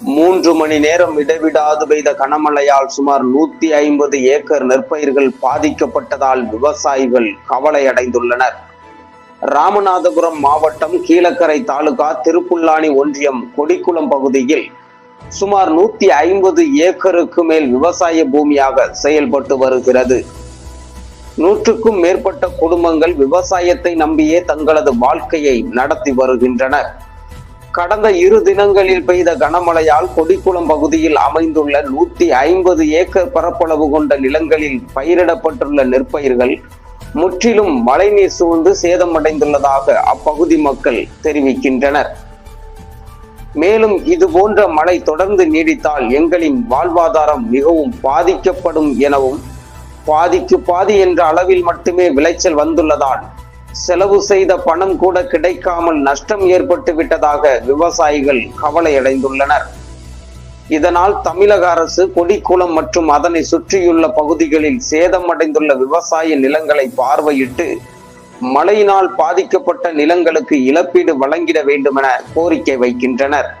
மூன்று மணி நேரம் இடைவிடாது பெய்த கனமழையால் சுமார் நூத்தி ஐம்பது ஏக்கர் நெற்பயிர்கள் பாதிக்கப்பட்டதால் விவசாயிகள் கவலை அடைந்துள்ளனர் ராமநாதபுரம் மாவட்டம் கீழக்கரை தாலுகா திருப்புல்லானி ஒன்றியம் கொடிக்குளம் பகுதியில் சுமார் நூத்தி ஐம்பது ஏக்கருக்கு மேல் விவசாய பூமியாக செயல்பட்டு வருகிறது. நூற்றுக்கும் மேற்பட்ட குடும்பங்கள் விவசாயத்தை நம்பியே தங்களது வாழ்க்கையை நடத்தி வருகின்றனர். கடந்த இரு தினங்களில் பெய்த கனமழையால் கொடிக்குளம் பகுதியில் அமைந்துள்ள நூத்தி ஐம்பது ஏக்கர் பரப்பளவு கொண்ட நிலங்களில் பயிரிடப்பட்டுள்ள நெற்பயிர்கள் முற்றிலும் மழைநீர் சூழ்ந்து சேதமடைந்துள்ளதாக அப்பகுதி மக்கள் தெரிவிக்கின்றனர். மேலும் இது போன்ற மழை தொடர்ந்து நீடித்தால் எங்களின் வாழ்வாதாரம் மிகவும் பாதிக்கப்படும் எனவும் பாதிக்கு பாதி என்ற அளவில் மட்டுமே விளைச்சல் வந்துள்ளதால் செலவு செய்த பணம் கூட கிடைக்காமல் நஷ்டம் ஏற்பட்டு விட்டதாக விவசாயிகள் கவலையடைந்துள்ளனர். இதனால் தமிழக அரசு கொடிக்குளம் மற்றும் அதனை சுற்றியுள்ள பகுதிகளில் சேதமடைந்துள்ள விவசாய நிலங்களை பார்வையிட்டு மழையினால் பாதிக்கப்பட்ட நிலங்களுக்கு இழப்பீடு வழங்கிட வேண்டுமென கோரிக்கை வைக்கின்றனர்.